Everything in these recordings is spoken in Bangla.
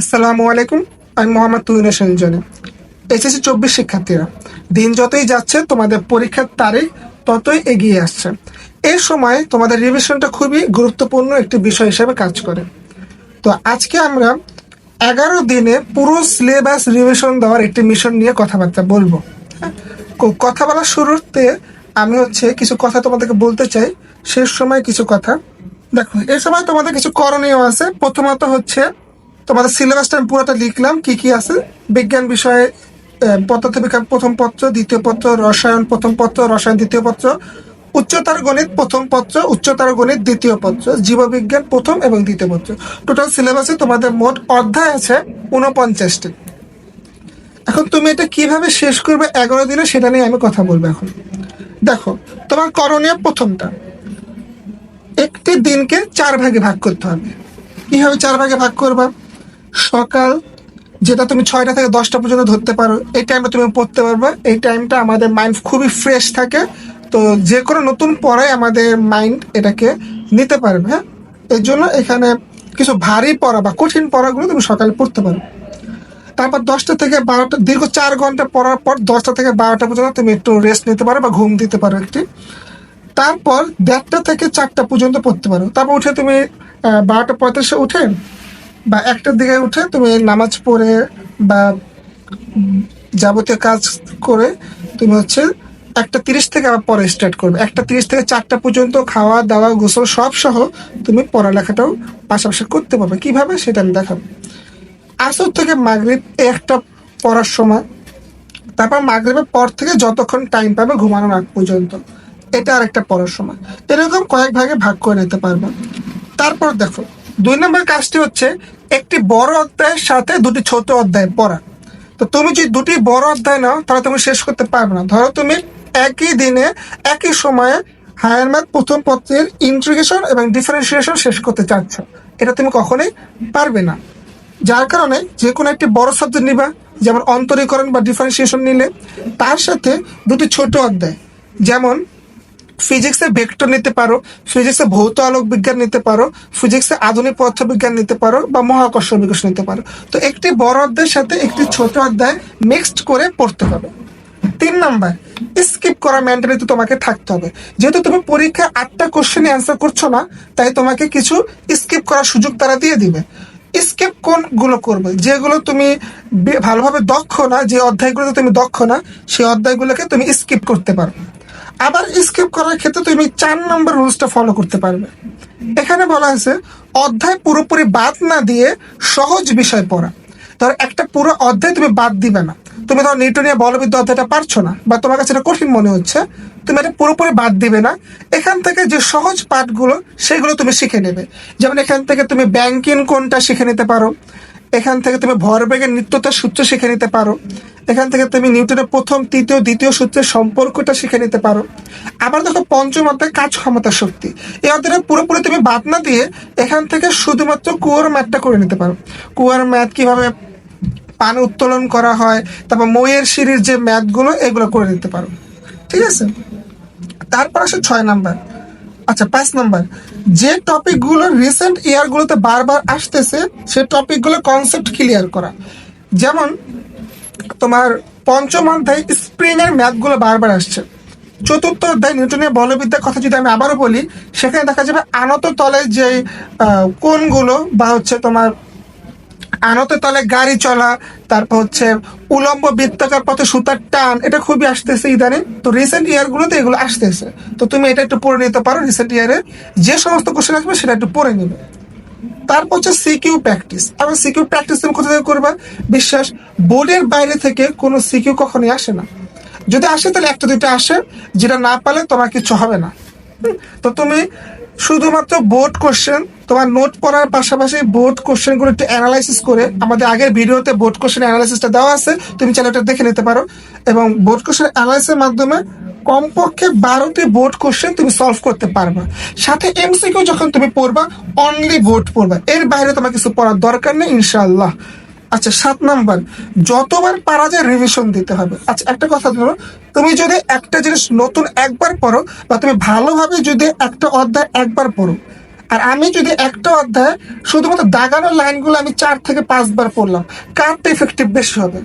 আসসালামু আলাইকুম, আমি মোহাম্মদ তুহিন হোসেন জনি। এসএসসি চব্বিশ শিক্ষার্থীরা, দিন যতই যাচ্ছে, তোমাদের পরীক্ষার তারিখ ততই এগিয়ে আসছে। এই সময় তোমাদের রিভিশনটা খুবই গুরুত্বপূর্ণ একটি বিষয় হিসেবে কাজ করে। তো আজকে আমরা এগারো দিনে পুরো সিলেবাস রিভিশন দেওয়ার একটি মিশন নিয়ে কথাবার্তা বলব। হ্যাঁ? কথা বলার শুরুতে আমি হচ্ছে কিছু কথা তোমাদেরকে বলতে চাই। শেষ সময় কিছু কথা। দেখো এই সময় তোমাদের কিছু করণীয় আছে। প্রথমত হচ্ছে তোমাদের সিলেবাসটা আমি পুরোটা লিখলাম, কি কি আছে? বিজ্ঞান বিষয়ে পদার্থবিজ্ঞান প্রথম পত্র, দ্বিতীয় পত্র, রসায়ন প্রথম পত্র, রসায়ন দ্বিতীয় পত্র, উচ্চতর গণিত প্রথম পত্র, উচ্চতর গণিত দ্বিতীয় পত্র, জীববিজ্ঞান প্রথম এবং দ্বিতীয় পত্র। টোটাল সিলেবাসে তোমাদের মোট অধ্যায় আছে উনপঞ্চাশটি এখন তুমি এটা কীভাবে শেষ করবে এগারো দিনে সেটা নিয়ে আমি কথা বলব এখন। দেখো, তোমার করণীয় প্রথমটা। একটি দিনকে চার ভাগে ভাগ করতে হবে। কীভাবে চার ভাগে ভাগ করবা? সকাল, যেটা তুমি ছয়টা থেকে দশটা পর্যন্ত ধরতে পারো, এই টাইমটা তুমি পড়তে পারবে। এই টাইমটা আমাদের মাইন্ড খুবই ফ্রেশ থাকে, তো যে কোনো নতুন পড়ায় আমাদের মাইন্ড এটাকে নিতে পারবে হ্যাঁ? এর জন্য এখানে কিছু ভারী পড়া বা কঠিন পড়াগুলো তুমি সকালে পড়তে পারো। তারপর দশটা থেকে বারোটা, দীর্ঘ চার ঘণ্টা পড়ার পর দশটা থেকে বারোটা পর্যন্ত তুমি একটু রেস্ট নিতে পারো বা ঘুম দিতে পারো একটি। তারপর দেড়টা থেকে চারটা পর্যন্ত পড়তে পারো। তারপর উঠে তুমি বারোটা পঁয়ত্রিশে উঠে বা একটার দিকে উঠে তুমি নামাজ পড়ে বা যাবতীয় কাজ করে তুমি হচ্ছে একটা তিরিশ থেকে আবার পরে স্টার্ট করবে। একটা তিরিশ থেকে চারটা পর্যন্ত খাওয়া, দাওয়া, গোসল সব সহ তুমি পড়ালেখাটাও পাশাপাশি করতে পারবে। কীভাবে? সেটা আমি দেখাবো। আসর থেকে মাগরিব একটা পড়ার সময়, তারপর মাগরিবের পর থেকে যতক্ষণ টাইম পাবে ঘুমানোর আগ পর্যন্ত। এটা আর একটা পড়ার সময়। এরকম কয়েক ভাগে ভাগ করে নিতে পারবে। তারপর দেখো দুই নম্বর কাজটি হচ্ছে একটি বড় অধ্যায়ের সাথে দুটি ছোট অধ্যায় পড়া। তো তুমি যদি দুটি বড় অধ্যায় নাও, তাহলে তুমি শেষ করতে পারবে না। ধরো তুমি একই দিনে, একই সময়ে হায়ার ম্যাথ প্রথম পত্রের ইন্টিগ্রেশন এবং ডিফারেন্সিয়েশন শেষ করতে চাচ্ছ। এটা তুমি কখনোই পারবে না। যার কারণে যে কোনো একটি বড় সাবজেক্ট নিবা, যেমন অন্তরীকরণ বা ডিফারেন্সিয়েশন নিলে, তার সাথে দুটি ছোট অধ্যায়। যেমন ফিজিক্সে ভেক্টর নিতে পারো ফিজিক্সে ভৌত আলোক বিজ্ঞান নিতে পারো ফিজিক্সে আধুনিক পদার্থবিজ্ঞান নিতে পারো বা মহাকর্ষ বিকাশ নিতে পারো। তো একটি বড় অধ্যায়ের সাথে একটি ছোট অধ্যায় মিক্সড করে পড়তে হবে। তিন নাম্বার স্কিপ করা মেন্টালিটি তোমাকে থাকতে হবে। যেহেতু তুমি পরীক্ষায় আটটা কোশ্চেন অ্যান্সার করছ না, তাই তোমাকে কিছু স্কিপ করার সুযোগ তারা দিয়ে দিবে। স্কিপ কোনগুলো করবে? যেগুলো তুমি ভালোভাবে দক্ষ না, যে অধ্যায়গুলোতে তুমি দক্ষ না, সেই অধ্যায়গুলোকে তুমি স্কিপ করতে পারো। আবার স্কিপ করার ক্ষেত্রে তুমি চার নম্বর রুলসটা ফলো করতে পারবে। এখানে বলা হয়েছে, অধ্যায় পুরোপুরি বাদ না দিয়ে সহজ বিষয় পড়া। ধর একটা পুরো অধ্যায় তুমি বাদ দিবে না। তুমি ধর নিউটনীয় বলবিদ্যা অধ্যায়টা পারছ না, বা তোমার কাছে এটা কঠিন মনে হচ্ছে, তুমি এটা পুরোপুরি বাদ দিবে না। এখান থেকে যে সহজ পাঠগুলো, সেগুলো তুমি শিখে নেবে। যেমন এখান থেকে তুমি ব্যাংকিং কোনটা শিখে নিতে পারো। এখান থেকে তুমি ভরবেগের নিত্যতার সূত্র শিখে নিতে পারো। এখান থেকে তুমি নিউটনের প্রথম, তৃতীয়, দ্বিতীয় সূত্রের সম্পর্কটা শিখে নিতে পারো। আবার দেখো পঞ্চম অধ্যায়, কাজ ক্ষমতা শক্তি। এই অধ্যায়টা পুরোপুরি তুমি বাদ না দিয়ে এখান থেকে শুধুমাত্র কুয়ার ম্যাথটা করে নিতে পারো। কুয়ার ম্যাথ কীভাবে পান উত্তোলন করা হয়, তারপর মইয়ের সিঁড়ির যে ম্যাথগুলো, এগুলো করে নিতে পারো। ঠিক আছে? তারপর আসে ছয় নাম্বার। আচ্ছা পাঁচ নাম্বার। যে টপিকগুলো রিসেন্ট ইয়ারগুলোতে বারবার আসতেছে, সে টপিকগুলো কনসেপ্ট ক্লিয়ার করা। যেমন, তোমার পঞ্চম অধ্যায় স্প্রিং এর ম্যাথগুলো বারবার আসছে। চতুর্থ অধ্যায় নিউটনের বলবিদ্যার কথা যদি আমি আবারও বলি, সেখানে দেখা যাবে আনত তলে যে কোনগুলো বা হচ্ছে তোমার আনতে তলে গাড়ি চলা, তারপর হচ্ছে উলম্ব বৃত্তাকার পথে সুতার টান, এটা খুবই আসতেছে ইদানিং। তো রিসেন্ট ইয়ারগুলোতে এগুলো আসতেছে। তো তুমি এটা একটু পড়ে নিতে পারো রিসেন্ট ইয়ারে যে সমস্ত কোশ্চেন আসবে সেটা একটু পড়ে নেবে। তারপর হচ্ছে সিকিউ প্র্যাকটিস এবং সিকিউ প্র্যাকটিস তুমি কোথা থেকে করবা, বিশ্বাস, বোর্ডের বাইরে থেকে কোনো সিকিউ কখনোই আসে না। যদি আসে তাহলে একটা দুইটা আসে, যেটা না পালে তোমার কিছু হবে না। তো তুমি শুধুমাত্র বোর্ড কোশ্চেন তোমার নোট পড়ার পাশাপাশি বোর্ড কোশ্চেনগুলো একটু অ্যানালাইসিস করে আমাদের আগের ভিডিওতে বোর্ড কোশ্চেন অ্যানালাইসিসটা দেওয়া আছে, তুমি ওটা দেখে নিতে পারো। এবং বোর্ড কোশ্চেন অ্যানালাইসিসের মাধ্যমে কমপক্ষে বারোটি বোর্ড কোশ্চেন তুমি সলভ করতে পারবা। সাথে এমসিকিউ যখন তুমি পড়বা অনলি বোর্ড পড়বা। এর বাইরে তোমার কিছু পড়ার দরকার নেই, ইনশাআল্লাহ। আচ্ছা সাত নাম্বার। যতবার পারা যায় রিভিশন দিতে হবে। আচ্ছা একটা কথা ধরো, তুমি যদি একটা জিনিস নতুন একবার পড়ো বা তুমি ভালোভাবে যদি একটা অধ্যায় একবার পড়ো আর আমি যদি একটা অধ্যায় শুধুমাত্র দাগানোর লাইনগুলো আমি চার থেকে পাঁচবার পড়লাম কারটা ইফেক্টিভ বেশি হবে?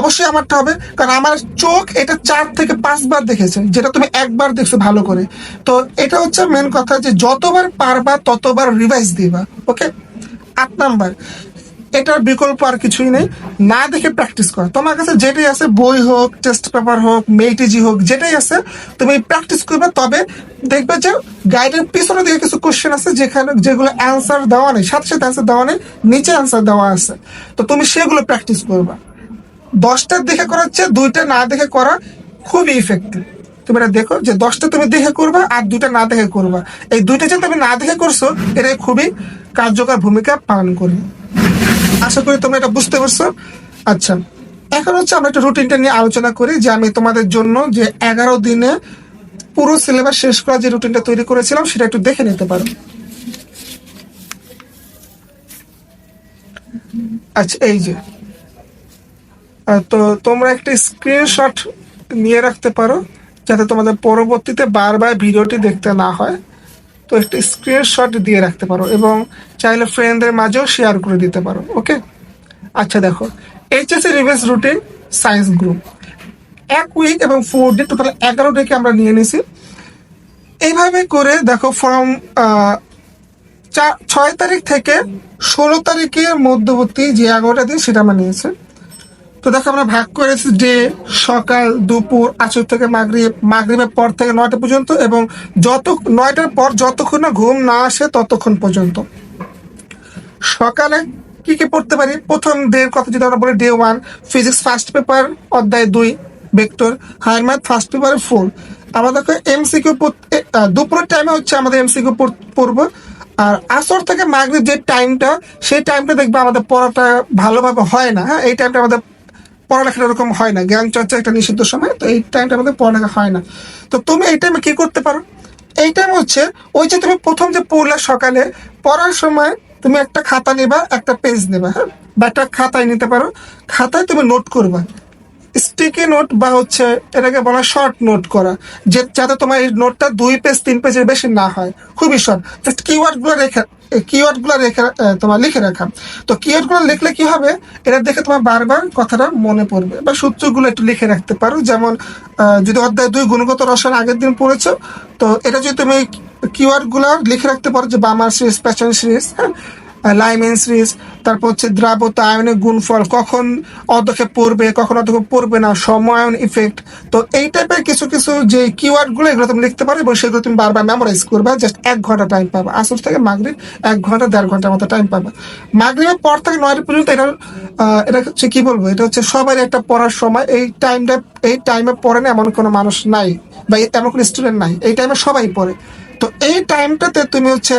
অবশ্যই আমারটা হবে, কারণ আমার চোখ এটা চার থেকে পাঁচবার দেখেছে, যেটা তুমি একবার দেখছ ভালো করে। তো এটা হচ্ছে মেন কথা যে যতবার পারবা ততবার রিভাইজ দিবা ওকে আট নাম্বার এটার বিকল্প আর কিছুই নেই। না দেখে প্র্যাকটিস করা। তোমার কাছে যেটাই আছে, বই হোক টেস্ট পেপার হোক, মেইটিজি হোক, যেটাই আছে, তুমি প্র্যাকটিস করবে। তবে দেখবে যে গাইডের পিছনে দিকে কিছু কোশ্চেন আছে, যেখানে যেগুলো অ্যান্সার দেওয়া নেই, সাথে সাথে অ্যান্সার দেওয়া নেই, নিচে অ্যান্সার দেওয়া আছে। তো তুমি সেগুলো প্র্যাকটিস করবা। দশটা দেখে করাচ্ছে দুইটা না দেখে করা খুবই ইফেক্টিভ তুমি এটা দেখো যে দশটা তুমি দেখে করবা আর দুইটা না দেখে করবা। এই দুইটা যে তুমি না দেখে করছ এটা খুবই কার্যকর ভূমিকা পালন করবে। আশা করি তোমরা এটা বুঝতে পারছ। আচ্ছা এখন হচ্ছে আমরা একটা রুটিনটা নিয়ে আলোচনা করি যে আমি তোমাদের জন্য যে এগারো দিনে পুরো সিলেবাস শেষ করা যে রুটিনটা তৈরি করেছিলাম, সেটা একটু দেখে নিতে পারো। আচ্ছা এই যে। তো তোমরা একটা স্ক্রিনশট নিয়ে রাখতে পারো, যাতে তোমাদের পরবর্তীতে বারবার ভিডিওটি দেখতে না হয়। তো একটা স্ক্রিনশট দিয়ে রাখতে পারো এবং চাইলে ফ্রেন্ডদের মাঝেও শেয়ার করে দিতে পারো ওকে আচ্ছা দেখো HSC reverse routine science group এক উইক এবং ফোর ডে টোটাল এগারো ডেকে আমরা নিয়ে নিছি। এইভাবে করে দেখো ফ্রম ছয় তারিখ থেকে ষোলো তারিখের মধ্যবর্তী যে এগারোটা দিন সেটা আমরা নিয়েছি। তো দেখো আমরা ভাগ করেছি ডে সকাল, দুপুর আসর থেকে মাগরিব, মাগরিবের পর থেকে নয়টা পর্যন্ত এবং যত, নয়টার পর যতক্ষণ না ঘুম না আসে ততক্ষণ পর্যন্ত। সকালে কি কি পড়তে পারি? প্রথম ডে কথা যদি আমরা বলি day one physics first paper অধ্যায় দুই ভেক্টর হায়ার ম্যাথ ফার্স্ট পেপারে ফোর আমরা দেখো এমসিকিউ দুপুরের টাইমে হচ্ছে আমাদের এমসিকিউ পড়ব। আর আসর থেকে মাগরিব যে টাইমটা সেই টাইমটা দেখবে আমাদের পড়াটা ভালোভাবে হয় না হ্যাঁ? এই টাইমটা আমাদের পড়ালেখা এরকম হয় না। জ্ঞান চর্চা একটা নিষিদ্ধ সময়, তো এই টাইমটা আমাদের পড়ালেখা হয় না। তো তুমি এই টাইমে কী করতে পারো? এই টাইম হচ্ছে, ওই যে তুমি প্রথম যে পড়লে সকালে, পড়ার সময় তুমি একটা খাতা নেবা, একটা পেজ নেবা হ্যাঁ? বা একটা খাতায় নিতে পারো। খাতায় তুমি নোট করবা। স্টিকি নোট বা হচ্ছে এটাকে বলা শর্ট নোট করা, যে যাতে তোমার এই নোটটা দুই পেজ তিন পেজের বেশি না হয়। খুবই শর্ট জাস্ট কিওয়ার্ডগুলো রেখে কিওয়ার্ডগুলো রেখে তোমার লিখে রাখা। তো কিওয়ার্ডগুলো লিখলে কি হবে? এটা দেখে তোমার বারবার কথাটা মনে পড়বে বা সূত্রগুলো একটু লিখে রাখতে পারো। যেমন যদি অধ্যায় দুই গুণগত রসায়ন আগের দিন পড়েছো, তো এটা যদি তুমি কিওয়ার্ডগুলো লিখে রাখতে পারো যে বামার সিরিজ প্যাশন সিরিজ হ্যাঁ? লাইমেন তারপর হচ্ছে দ্রাবতা আয়নের গুণফল, কখন অদক্ষেপ পড়বে, কখন অদক্ষেপ পড়বে না সময়ন ইফেক্ট তো এই টাইপের কিছু কিছু যে কিওয়ার্ডগুলো, এগুলো তুমি লিখতে পারো এবং সেগুলো তুমি বারবার মেমোরাইজ করবে জাস্ট এক ঘণ্টা টাইম পাবে। আসর থেকে মাগরিব এক ঘণ্টা, দেড় ঘণ্টার মতো টাইম পাবে। মাগরিবের পর থেকে নয়টা পর্যন্ত এটা এটা হচ্ছে কি বলব? এটা হচ্ছে সবারই একটা পড়ার সময়। এই টাইমটা এই টাইমে পড়ে না এমন কোনো মানুষ নাই বা এমন কোনো স্টুডেন্ট নাই। এই টাইমে সবাই পড়ে। তো এই টাইমটাতে তুমি হচ্ছে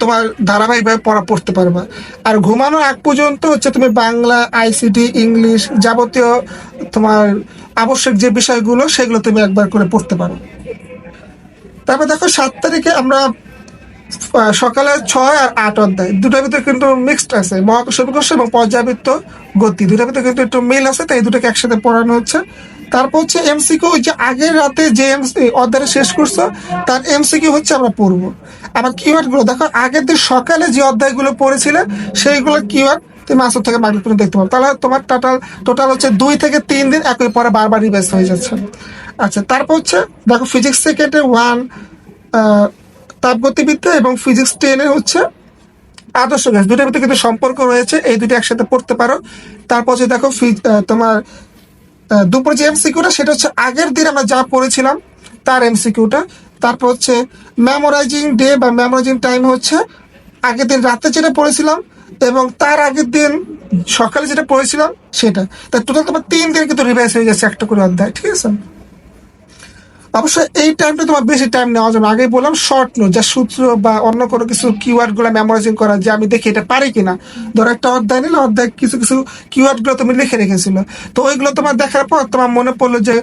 তোমার ধারাবাহিকভাবে পড়া পড়তে পারবা। আর ঘুমানোর আগ পর্যন্ত হচ্ছে তুমি বাংলা আইসিটি ইংলিশ যাবতীয় তোমার আবশ্যক যে বিষয়গুলো, সেগুলো তুমি একবার করে পড়তে পারো। তারপর দেখো, সাত তারিখে আমরা সকালে ছয় আর আট অধ্যায়। দুটার ভিতরে কিন্তু মিক্সড আছে। মহাকর্ষ বিকর্ষ এবং পর্যাবৃত্ত গতি। দুটার ভিতরে কিন্তু একটু মিল আছে, তাই দুটাকে একসাথে পড়ানো হচ্ছে। তারপর হচ্ছে এমসিকিউ যে আগের রাতে যে অধ্যায়টা শেষ করছ, তার এমসিকিউ হচ্ছে আমরা পড়ব। আবার কিওয়ার্ডগুলো দেখো, আগের দিন সকালে যে অধ্যায়গুলো পড়েছিলে, সেইগুলো কিওয়ার্ড তুমি আসর থেকে মাগরিব পর্যন্ত দেখতে পাবো। তাহলে তোমার টোটাল টোটাল হচ্ছে দুই থেকে তিন দিন একই পরে বারবার রিভাইজ হয়ে যাচ্ছে। আচ্ছা তারপর হচ্ছে, দেখো ফিজিক্স সেকেন্ডে ওয়ান তাপগতিবিদ্যা এবং ফিজিক্স টেনে হচ্ছে আদর্শ গ্যাস। দুটোর ভিতরে কিন্তু সম্পর্ক রয়েছে, এই দুটি একসাথে পড়তে পারো। তারপর যে দেখো তোমার দুপুর যে এমসিকিউটা সেটা হচ্ছে আগের দিন আমরা যা পড়েছিলাম, তার এমসিকিউটা তারপর হচ্ছে মেমোরাইজিং ডে বা মেমোরাইজিং টাইম হচ্ছে আগের দিন রাতে যেটা পড়েছিলাম এবং তার আগের দিন সকালে যেটা পড়েছিলাম সেটা। তা টোটাল তোমার তিন দিন কিন্তু রিভাইজ হয়ে যাচ্ছে একটা করে অধ্যায়, ঠিক আছে? অবশ্যই এই টাইমটা তোমার বেশি টাইম নেওয়া যাবে আগেই বললাম শর্ট নোট যা সূত্র বা অন্য কোনো কিছু কিওয়ার্ডগুলো মেমোরাইজিং করা, যে আমি দেখি এটা পারি কিনা। ধরো একটা অধ্যায় নিলে অধ্যায় কিছু কিছু কিওয়ার্ডগুলো তুমি লিখে রেখেছিল। তো ওইগুলো তোমার দেখার পর তোমার মনে পড়ল যে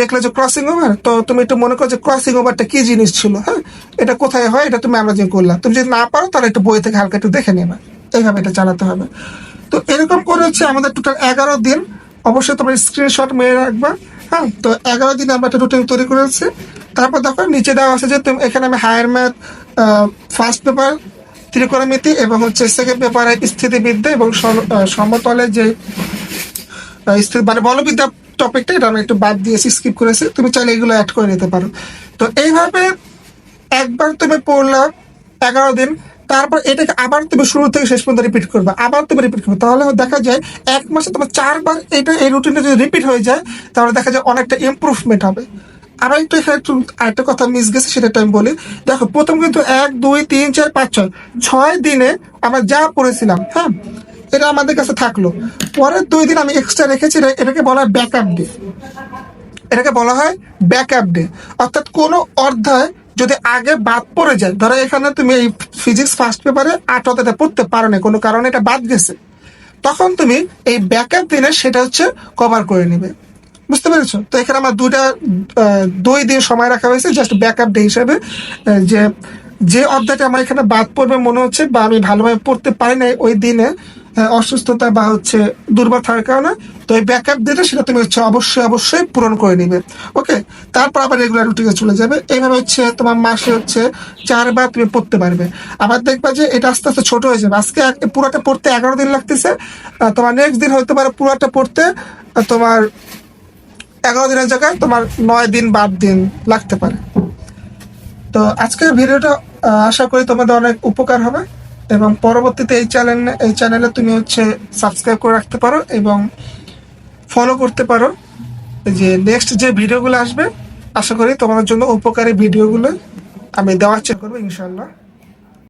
দেখলে যে ক্রসিং ওভার তো তুমি একটু মনে করো যে ক্রসিং ওভারটা কি জিনিস ছিল হ্যাঁ? এটা কোথায় হয়, এটা তুমি মেমোরাইজিং করলাম তুমি যদি না পারো, তাহলে একটু বই থেকে হালকা একটু দেখে নেবে। এইভাবে এটা চালাতে হবে। তো এরকম করে হচ্ছে আমাদের টোটাল এগারো দিন। অবশ্যই তোমার স্ক্রিনশট মেরে রাখবা। হ্যাঁ তো এগারো দিন আমরা একটা রুটিন তৈরি করেছি। তারপর দেখো, নিচে দেওয়া আছে যে তুমি এখানে আমি হায়ার ম্যাথ ফার্স্ট পেপার ত্রিকোণমিতি এবং হচ্ছে সেকেন্ড পেপারে স্থিতিবিদ্যা এবং সম- সমতলে যে মানে বলবিদ্যা টপিকটা এটা আমি একটু বাদ দিয়েছি স্কিপ করেছি। তুমি চাইলে এগুলো অ্যাড করে নিতে পারো। তো এইভাবে একবার তুমি পড়লা এগারো দিন। তারপর এটাকে আবার তুমি শুরু থেকে শেষ পর্যন্ত রিপিট করবে। আবার তুমি রিপিট করবে। তাহলে দেখা যায় এক মাসে তোমার চারবার এটা, এই রুটিনটা যদি রিপিট হয়ে যায়, তাহলে দেখা যায় অনেকটা ইমপ্রুভমেন্ট হবে। আবার একটু আরেকটা কথা মিস গেছে, সেটা আমি বলি। দেখো, প্রথম কিন্তু এক, দুই, তিন, চার, পাঁচ, ছয়। ছয় দিনে আমরা যা পড়েছিলাম হ্যাঁ এটা আমাদের কাছে থাকল। পরের দুই দিন আমি এক্সট্রা রেখেছি এটাকে বলা ব্যাকআপ ডে এটাকে বলা হয় ব্যাকআপ ডে অর্থাৎ কোনো অধ্যায় যদি আগে বাদ পড়ে যায়, ধরো এখানে তুমি এই ফিজিক্স ফার্স্ট পেপারে আট অধ্যায়টা পড়তে পারো না কোনো কারণে এটা বাদ গেছে, তখন তুমি এই ব্যাকআপ দিনে সেটা হচ্ছে কভার করে নিবে। বুঝতে পেরেছ? তো এখানে আমার দুইটা দুই দিন সময় রাখা হয়েছে জাস্ট ব্যাকআপ ডে হিসাবে যে যে অধ্যায়টা আমার এখানে বাদ পড়বে মনে হচ্ছে বা আমি ভালোভাবে পড়তে পারি না ওই দিনে অসুস্থতা বা হচ্ছে দুর্বল থাকার কারণে, তো এই ব্যাকআপ দিলে সেটা তুমি হচ্ছে অবশ্যই অবশ্যই পূরণ করে নিবে। ওকে তারপর আবার রেগুলার রুটিনে চলে যাবে। এইভাবে হচ্ছে তোমার মাসে হচ্ছে চারবার তুমি পড়তে পারবে। আবার দেখবা যে এটা আস্তে আস্তে ছোট হয়ে যাবে। আজকে পুরোটা পড়তে এগারো দিন লাগতেছে। তোমার নেক্সট দিন হতে পারে পুরোটা পড়তে তোমার এগারো দিনের জায়গায় তোমার নয় দিন বাদ দিন লাগতে পারে। তো আজকের ভিডিওটা আশা করি তোমাদের অনেক উপকার হবে। এবং পরবর্তীতে এই চ্যানেল এই চ্যানেলে তুমি হচ্ছে সাবস্ক্রাইব করে রাখতে পারো এবং ফলো করতে পারো। যে নেক্সট যে ভিডিওগুলো আসবে, আশা করি তোমাদের জন্য উপকারী ভিডিওগুলো আমি দেওয়ার চেষ্টা করব ইনশাল্লাহ